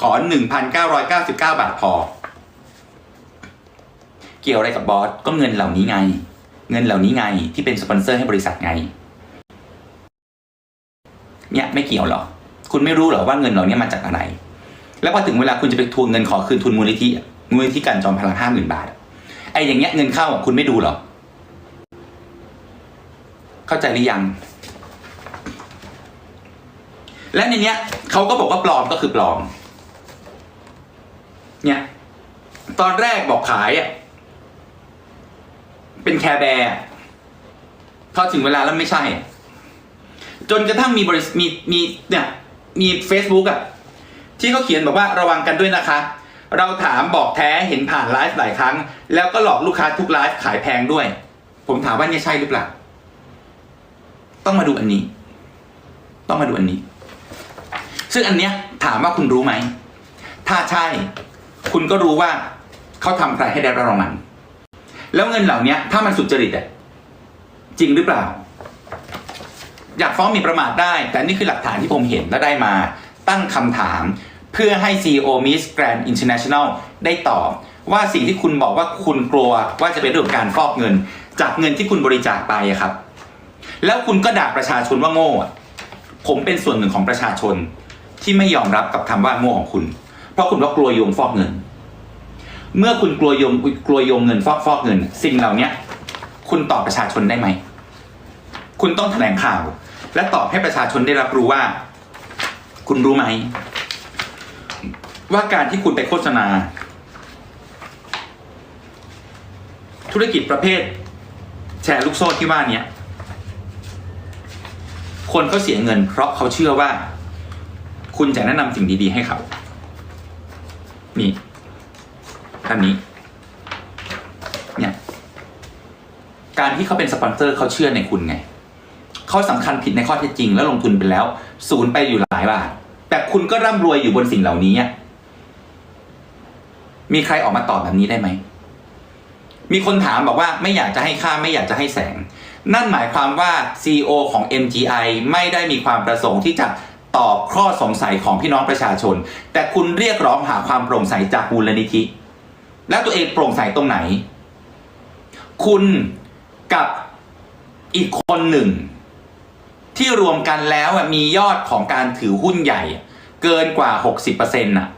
ขอ 1,999 บาทพอ เกี่ยวอะไรกับบอสก็เงินเหล่านี้ไง เงินเหล่านี้ไงที่เป็นสปอนเซอร์ให้บริษัทไง เนี่ยไม่เกี่ยวหรอ คุณไม่รู้หรอว่าเงินเหล่านี้มาจากอะไร แล้วพอถึงเวลาคุณจะไปทวงเงินขอคืนทุนมูลนิธิมูลนิธิการจอมพลังห้าหมื่นบาทไอ้อย่างเงี้ยเงินเข้าคุณไม่ดูหรอ เข้าใจหรือยัง และในเนี้ยเขาก็บอกว่าปลอมก็คือปลอม เนี่ยตอนแรกบอกขายอะเป็นแคร์แบร์พอถึงเวลาแล้วไม่ใช่ จนกระทั่งมีบริษมีมีเนี่ยมี Facebook อะที่เขาเขียนบอกว่าระวังกันด้วยนะคะ เราถามบอกแท้เห็นผ่านไลฟ์หลายครั้ง แล้วก็หลอกลูกค้าทุกไลฟ์ขายแพงด้วย ผมถามว่าเนี่ยใช่หรือเปล่า ต้องมาดูอันนี้ ต้องมาดูอันนี้ ซึ่งอันเนี้ยถามว่าคุณรู้ไหม ถ้าใช่ คุณก็รู้ว่าเขาทำใครให้ได้รับรางวัลแล้วเงินเหล่านี้ถ้ามันสุจริตอะจริงหรือเปล่า อยากฟ้องหมีประมาทได้ แต่นี่คือหลักฐานที่ผมเห็นและได้มาตั้งคำถาม เพื่อให้ CEO Miss Grand International ได้ตอบ ว่าสิ่งที่คุณบอกว่าคุณกลัวว่าจะเป็นเรื่องการฟอกเงิน จากเงินที่คุณบริจาคไปครับ แล้วคุณก็ด่าประชาชนว่าโง่ผมเป็นส่วนหนึ่งของประชาชนที่ไม่ยอมรับกับคำว่าโง่ของคุณ เพราะคุณว่ากลัวโยงฟอกเงิน เมื่อคุณกลัวโยงกลัวโยงเงินฟอกฟอกเงิน สิ่งเหล่านี้คุณตอบประชาชนได้ไหม คุณต้องแถลงข่าว และตอบให้ประชาชนได้รับรู้ว่า คุณรู้ไหม ว่าการที่คุณไปโฆษณา ธุรกิจประเภท แชร์ลูกโซ่ที่ว่านี้คนเขาเสียเงินเพราะเขาเชื่อว่า คุณจะแนะนำสิ่งดีๆให้เขา นี่อันนี้ เนี่ย การที่เขาเป็นสปอนเซอร์เขาเชื่อในคุณไง เขาสำคัญผิดในข้อเท็จจริง แล้วลงทุนไปแล้ว ศูนย์ไปอยู่หลายบาท แต่คุณก็ร่ำรวยอยู่บนสิ่งเหล่านี้ มีใครออกมาตอบแบบนี้ได้ไหม มีคนถามบอกว่าไม่อยากจะให้ค่าไม่อยากจะให้แสง นั่นหมายความว่า CEO ของ MGI ไม่ได้มีความประสงค์ที่จะ ตอบข้อสงสัยของพี่น้องประชาชน แต่คุณเรียกร้องหาความโปร่งใสจากมูลนิธิ แล้วตัวเองโปร่งใสตรงไหน คุณกับอีกคนหนึ่ง ที่รวมกันแล้วมียอดของการถือหุ้นใหญ่ เกินกว่า 60%น่ะ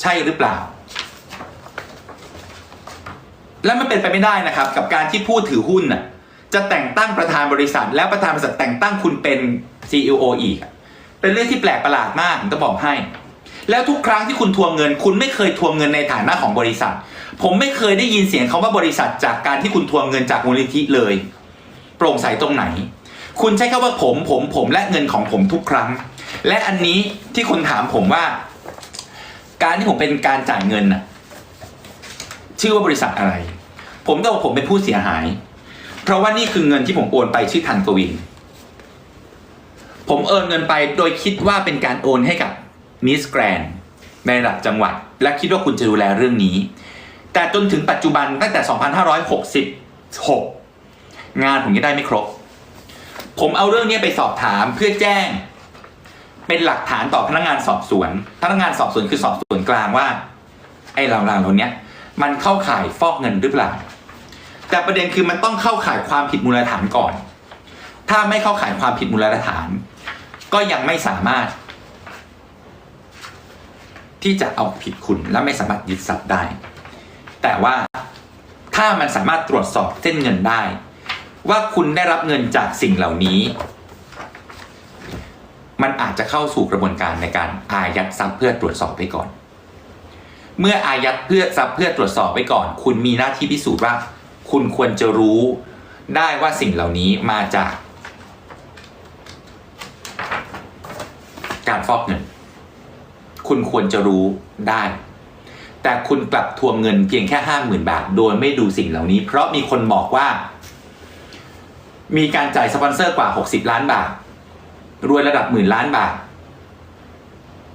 ใช่หรือเปล่า และมันเป็นไปไม่ได้นะครับ กับการที่ผู้ถือหุ้นน่ะจะแต่งตั้งประธานบริษัท แล้วประธานบริษัทแต่งตั้งคุณเป็น CEO อีกอะ เป็นเรื่องที่แปลกประหลาดมากผมจะบอกให้ แล้วทุกครั้งที่คุณทวงเงิน คุณไม่เคยทวงเงินในฐานะของบริษัท ผมไม่เคยได้ยินเสียงคาว่าบริษัทจากการที่คุณทวงเงินจากมูลนิธิเลย โปร่งใสตรงไหน คุณใช้คำว่าผมผมผมและเงินของผมทุกครั้ง และอันนี้ที่คุณถามผมว่า การที่ผมเป็นการจ่ายเงินน่ะชื่อว่าบริษัทอะไร ผมต้องบอกผมเป็นผู้เสียหาย เพราะว่านี่คือเงินที่ผมโอนไปชื่อทันกวิน ผมโอนเงินไปโดยคิดว่าเป็นการโอนให้กับมิสแกรนในระดับจังหวัด และคิดว่าคุณจะดูแลเรื่องนี้ แต่จนถึงปัจจุบันตั้งแต่ 2566 งานผมยังได้ไม่ครบ ผมเอาเรื่องนี้ไปสอบถามเพื่อแจ้ง เป็นหลักฐานต่อพนักงานสอบสวน พนักงานสอบสวนคือสอบสวนกลางว่า ไอ้หลังๆเหล่านี้มันเข้าข่ายฟอกเงินหรือเปล่า แต่ประเด็นคือมันต้องเข้าข่ายความผิดมูลฐานก่อน ถ้าไม่เข้าข่ายความผิดมูลฐาน ก็ยังไม่สามารถ ที่จะเอาผิดคุณและไม่สามารถยึดทรัพย์ได้ แต่ว่าถ้ามันสามารถตรวจสอบเส้นเงินได้ ว่าคุณได้รับเงินจากสิ่งเหล่านี้ มันอาจจะเข้าสู่กระบวนการในการอายัดทรัพย์เพื่อตรวจสอบไว้ก่อน เมื่ออายัดเพื่อทรัพย์เพื่อตรวจสอบไว้ก่อน คุณมีหน้าที่พิสูจน์ว่า คุณควรจะรู้ได้ว่าสิ่งเหล่านี้มาจาก การฟอกเงิน คุณควรจะรู้ได้ แต่คุณกลับทวงเงินเพียงแค่ห้าหมื่นบาท โดยไม่ดูสิ่งเหล่านี้ เพราะมีคนบอกว่า มีการจ่ายสปอนเซอร์กว่า 60 ล้านบาท รวยระดับหมื่นล้านบาท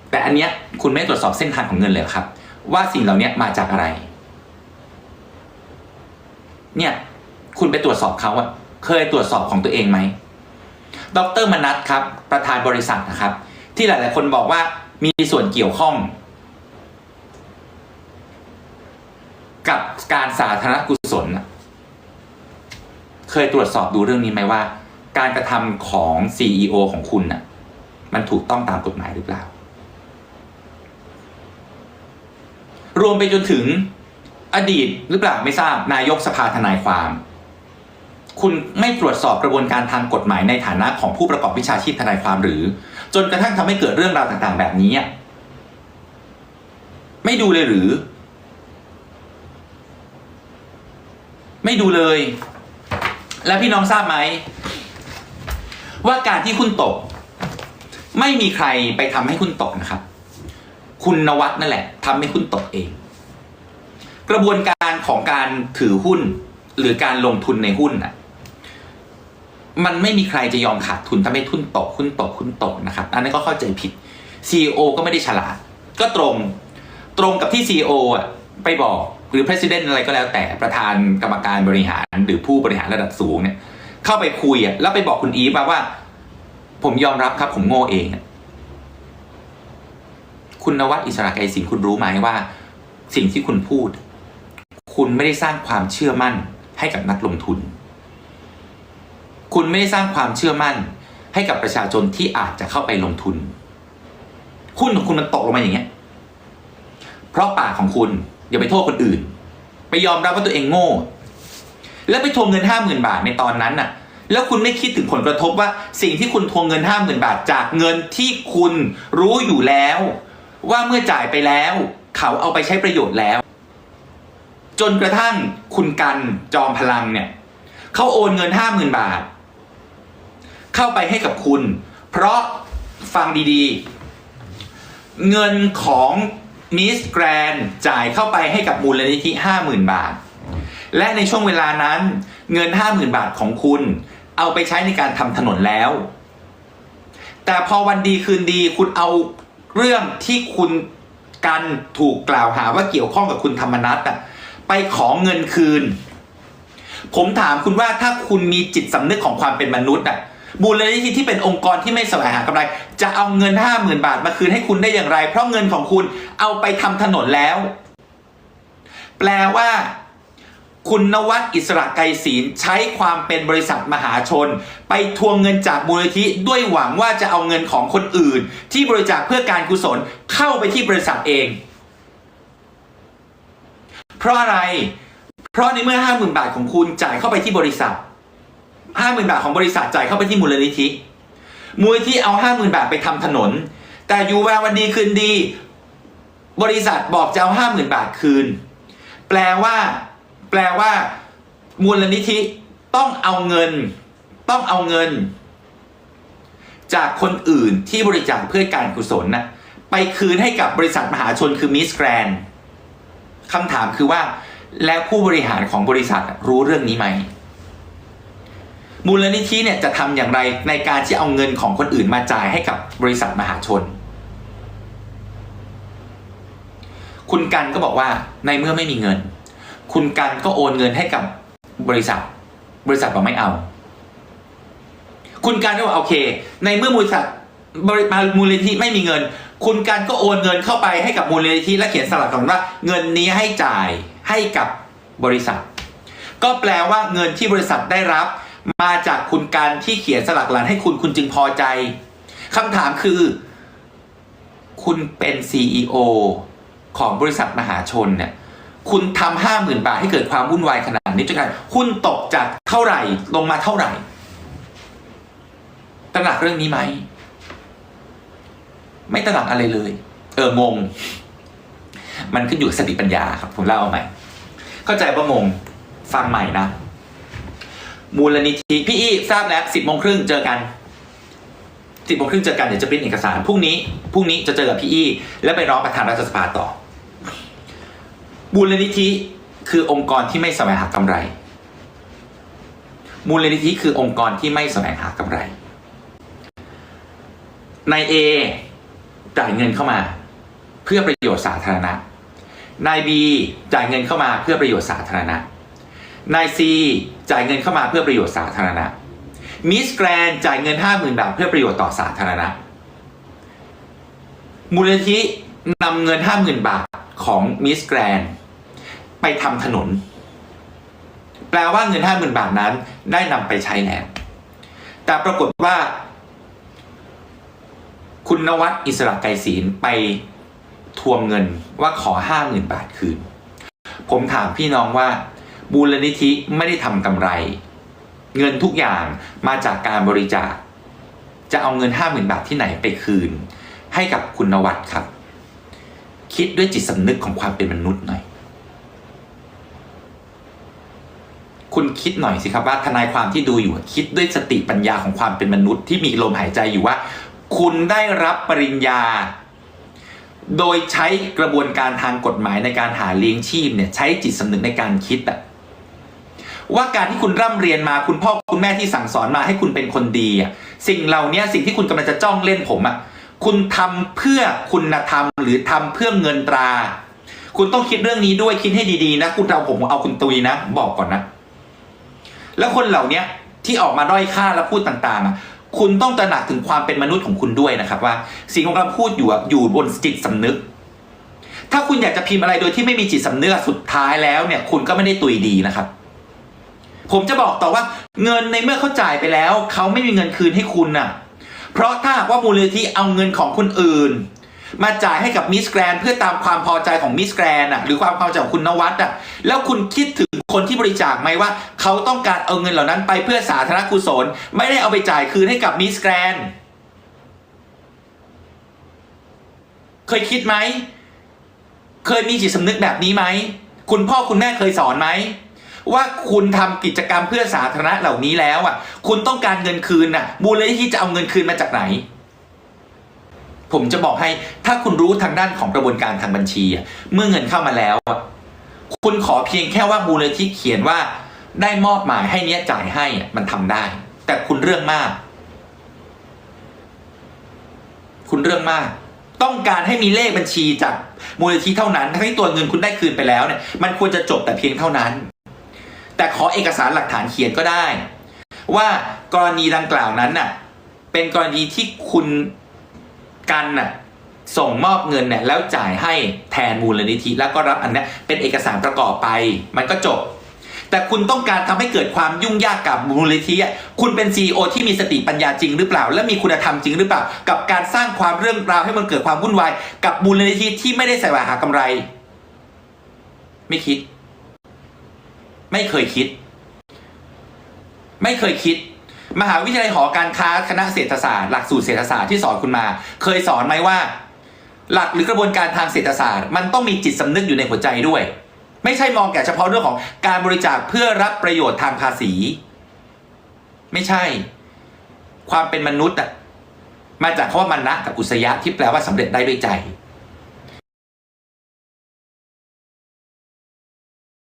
แต่อันเนี้ยคุณไม่ตรวจสอบเส้นทางของเงินเลยครับ ว่าสิ่งเหล่านี้มาจากอะไร เนี่ยคุณไปตรวจสอบเขาอะเคยตรวจสอบของตัวเองไหม ดรมนัทครับ ประธานบริษัทนะครับ ที่หลาย ๆ คนบอกว่ามีส่วนเกี่ยวข้อง กับการสาธารณกุศล เคยตรวจสอบดูเรื่องนี้ไหมว่า การกระทำของ CEO ของคุณน่ะ มันถูกต้องตามกฎหมายหรือเปล่า รวมไปจนถึงอดีตหรือเปล่าไม่ทราบนายกสภาทนายความ คุณไม่ตรวจสอบกระบวนการทางกฎหมายในฐานะของผู้ประกอบวิชาชีพทนายความหรือ จนกระทั่งทำให้เกิดเรื่องราวต่างๆ แบบนี้ไม่ดูเลยหรือ ไม่ดูเลย และพี่น้องทราบไหม ว่าการที่คุณตก ไม่มีใครไปทำให้คุณตกนะครับ คุณนวัดนั่นแหละทำให้คุณตกเอง กระบวนการของการถือหุ้นหรือการลงทุนในหุ้นน่ะ มันไม่มีใครจะยอมขาดทุนทำให้ทุนตกหุ้นตกหุ้นตกนะครับ อันนั้นก็เข้าใจผิด CEO ก็ไม่ได้ฉลาด ก็ตรงตรงกับที่ CEO อะไปบอกหรือ President อะไรก็แล้วแต่ประธานกรรมการบริหาร หรือผู้บริหารระดับสูงเนี่ย เข้าไปคุยอะแล้วไปบอกคุณอีฟมาว่า ผมยอมรับครับผมโง่เองคุณนวัดอิสระไกรสินคุณรู้ไหมว่า สิ่งที่คุณพูด คุณไม่ได้สร้างความเชื่อมั่นให้กับนักลงทุน คุณไม่ได้สร้างความเชื่อมั่น ให้กับประชาชนที่อาจจะเข้าไปลงทุนหุ้นของคุณมันตกลงมาอย่างเงี้ย เพราะปากของคุณอย่าไปโทษคนอื่น ไปยอมรับว่าตัวเองโง่ แล้วไปทวงเงินห้าหมื่นบาทในตอนนั้นน่ะ แล้วคุณไม่คิดถึงผลกระทบว่าสิ่งที่คุณทวงเงินห้าหมื่นบาทจากเงินที่คุณรู้อยู่แล้ว ว่าเมื่อจ่ายไปแล้ว เขาเอาไปใช้ประโยชน์แล้ว จนกระทั่งคุณกันจอมพลังเนี่ยเขาโอนเงินห้าหมื่นบาท เข้าไปให้กับคุณ เพราะฟังดีๆ เงินของมิสแกรนจ่ายเข้าไปให้กับมูลนิธิห้าหมื่นบาท และในช่วงเวลานั้นเงินห้าหมื่นบาทของคุณ เอาไปใช้ในการทำถนนแล้ว แต่พอวันดีคืนดีคุณเอาเรื่องที่คุณกันถูกกล่าวหาว่าเกี่ยวข้องกับคุณธรรมนัฐอะไปขอเงินคืน ผมถามคุณว่าถ้าคุณมีจิตสำนึกของความเป็นมนุษย์อะ มูลนิธิที่เป็นองค์กรที่ไม่แสวงหากำไร จะเอาเงินห้าหมื่นบาทมาคืนให้คุณได้อย่างไร เพราะเงินของคุณเอาไปทำถนนแล้ว แปลว่า คุณนวัดอิสระไกรศีลใช้ความเป็นบริษัทมหาชน ไปทวงเงินจากมูลนิธิด้วยหวังว่าจะเอาเงินของคนอื่น ที่บริจาคเพื่อการกุศลเข้าไปที่บริษัทเอง เพราะอะไร เพราะในเมื่อห้าหมื่นบาทของคุณจ่ายเข้าไปที่บริษัท ห้าหมื่นบาทของบริษัทจ่ายเข้าไปที่มูลนิธิมูลนิธิเอาห้าหมื่นบาทไปทำถนน แต่อยู่มาวันดีคืนดี บริษัทบอกจะเอาห้าหมื่นบาทคืน แปลว่า แปลว่า มูลนิธิต้องเอาเงิน ต้องเอาเงิน จากคนอื่นที่บริจาคเพื่อการกุศลนะไปคืนให้กับบริษัทมหาชนคือมิสแกรนคำถามคือว่า แล้วผู้บริหารของบริษัทรู้เรื่องนี้ไหม มูลนิธิเนี่ยจะทำอย่างไรในการที่เอาเงินของคนอื่นมาจ่ายให้กับบริษัทมหาชน คุณกันก็บอกว่าในเมื่อไม่มีเงิน คุณกันก็โอนเงินให้กับบริษัท บริษัทบอกไม่เอา คุณกันก็บอกโอเค ในเมื่อบริษัทบริมามูลนิธิไม่มีเงิน คุณกันก็โอนเงินเข้าไปให้กับมูลนิธิและเขียนสลักก่อนว่าเงินนี้ให้จ่ายให้กับบริษัท ก็แปลว่าเงินที่บริษัทได้รับ มาจากคุณการที่เขียนสลักหลังให้คุณคุณจึงพอใจคำถามคือ คุณเป็น CEO ของบริษัทมหาชนเนี่ยคุณทำห้าหมื่นบาทให้เกิดความวุ่นวายขนาดนี้จนกระทั่งหุ้นตกจากเท่าไหร่ลงมาเท่าไหร่ตระหนักเรื่องนี้ไหม ไม่ตระหนักอะไรเลย เอองง มันขึ้นอยู่กับสติปัญญาครับ ผมเล่าเอาใหม่ เข้าใจว่างง ฟังใหม่นะ มูลนิธิพี่อี้ทราบแล้วสิบโมงครึ่งเจอกันสิบโมงครึ่งเจอกันเดี๋ยวจะเป็นเอกสารพรุ่งนี้พรุ่งนี้จะเจอกับพี่อี้แล้วไปร้องประธานรัฐสภาต่อมูลนิธิคือองค์กรที่ไม่แสวงหากำไร มูลนิธิคือองค์กรที่ไม่แสวงหากำไรนายเอจ่ายเงินเข้ามา เพื่อประโยชน์สาธารณะนายบีจ่ายเงินเข้ามาเพื่อประโยชน์สาธารณะ นายซีจ่ายเงินเข้ามาเพื่อประโยชน์สาธารณะมิสแกรนจ่ายเงินห้าหมื่นบาทเพื่อประโยชน์ต่อสาธารณะ มูลนิธินำเงินห้าหมื่นบาทของมิสแกรนไปทำถนน แปลว่าเงินห้าหมื่นบาทนั้นได้นำไปใช้แล้ว แต่ปรากฏว่า คุณนวัดอิสระไกรศีลไปทวงเงินว่าขอห้าหมื่นบาทคืน ผมถามพี่น้องว่า บูรณิธิไม่ได้ทำกำไร เงินทุกอย่างมาจากการบริจาค จะเอาเงินห้าหมื่นบาทที่ไหนไปคืน ให้กับคุณนวัดครับ คิดด้วยจิตสำนึกของความเป็นมนุษย์หน่อย คุณคิดหน่อยสิครับว่าทนายความที่ดูอยู่คิดด้วยสติปัญญาของความเป็นมนุษย์ที่มีลมหายใจอยู่ว่า คุณได้รับปริญญาโดยใช้กระบวนการทางกฎหมายในการหาเลี้ยงชีพเนี่ยใช้จิตสำนึกในการคิดอะ ว่าการที่คุณร่ำเรียนมาคุณพ่อคุณแม่ที่สั่งสอนมาให้คุณเป็นคนดีสิ่งเหล่านี้สิ่งที่คุณกำลังจะจ้องเล่นผมอะคุณทำเพื่อคุณธรรมหรือทำเพื่อเงินตรา คุณต้องคิดเรื่องนี้ด้วยคิดให้ดีๆนะ คุณเอาผมเอาคุณตุยนะ บอกก่อนนะ แล้วคนเหล่านี้ที่ออกมาด้อยค่าและพูดต่างๆ คุณต้องตระหนักถึงความเป็นมนุษย์ของคุณด้วยนะครับ ว่าสิ่งที่กำลังพูดอยู่อยู่บนจิตสำนึก ถ้าคุณอยากจะพิมพ์อะไรโดยที่ไม่มีจิตสำนึกสุดท้ายแล้วเนี่ย คุณก็ไม่ได้ตุยดีนะครับ ผมจะบอกต่อว่าเงินในเมื่อเขาจ่ายไปแล้ว เขาไม่มีเงินคืนให้คุณน่ะ เพราะถ้าหากว่ามูลนิธิเอาเงินของคนอื่น มาจ่ายให้กับมิสแกรนเพื่อตามความพอใจของมิสแกรนอะหรือความพอใจของคุณนวัดอะแล้วคุณคิดถึงคนที่บริจาคไหมว่า เขาต้องการเอาเงินเหล่านั้นไปเพื่อสาธารณกุศลไม่ได้เอาไปจ่ายคืนให้กับมิสแกรนเคยคิดไหม เคยมีจิตสำนึกแบบนี้ไหม คุณพ่อคุณแม่เคยสอนไหม ว่าคุณทำกิจกรรมเพื่อสาธารณะเหล่านี้แล้วอะ คุณต้องการเงินคืนน่ะมูลนิธิจะเอาเงินคืนมาจากไหน ผมจะบอกให้ถ้าคุณรู้ทางด้านของกระบวนการทางบัญชีอะเมื่อเงินเข้ามาแล้วอะคุณขอเพียงแค่ว่ามูลนิธิเขียนว่า ได้มอบหมายให้เนี้ยจ่ายให้อะมันทำได้ แต่คุณเรื่องมาก คุณเรื่องมากต้องการให้มีเลขบัญชีจากมูลนิธิเท่านั้น ทั้งที่ตัวเงินคุณได้คืนไปแล้วเนี่ย มันควรจะจบแต่เพียงเท่านั้น แต่ขอเอกสารหลักฐานเขียนก็ได้ ว่ากรณีดังกล่าวนั้นน่ะเป็นกรณีที่คุณกันน่ะส่งมอบเงินเนี่ยแล้วจ่ายให้แทนมูลนิธิแล้วก็รับอันนี้เป็นเอกสารประกอบไป มันก็จบ แต่คุณต้องการทำให้เกิดความยุ่งยากกับมูลนิธิอะคุณเป็นซีอที่มีสติปัญญาจริงหรือเปล่า และมีคุณธรรมจริงหรือเปล่า กับการสร้างความเรื่องราวให้มันเกิดความวุ่นวาย กับมูลนิธิที่ไม่ได้ใส่หาหากำไร ไม่คิด ไม่เคยคิด ไม่เคยคิด มหาวิทยาลัยหอการค้าคณะเศรษฐศาสตร์หลักสูตรเศรษฐศาสตร์ที่สอนคุณมา เคยสอนไหมว่า หลักหรือกระบวนการทางเศรษฐศาสตร์ มันต้องมีจิตสำนึกอยู่ในหัวใจด้วย ไม่ใช่มองแต่เฉพาะเรื่องของการบริจาคเพื่อรับประโยชน์ทางภาษี ไม่ใช่ ความเป็นมนุษย์อะมาจากคำว่ามันนะกับอุสยะที่แปลว่าสำเร็จได้ด้วยใจ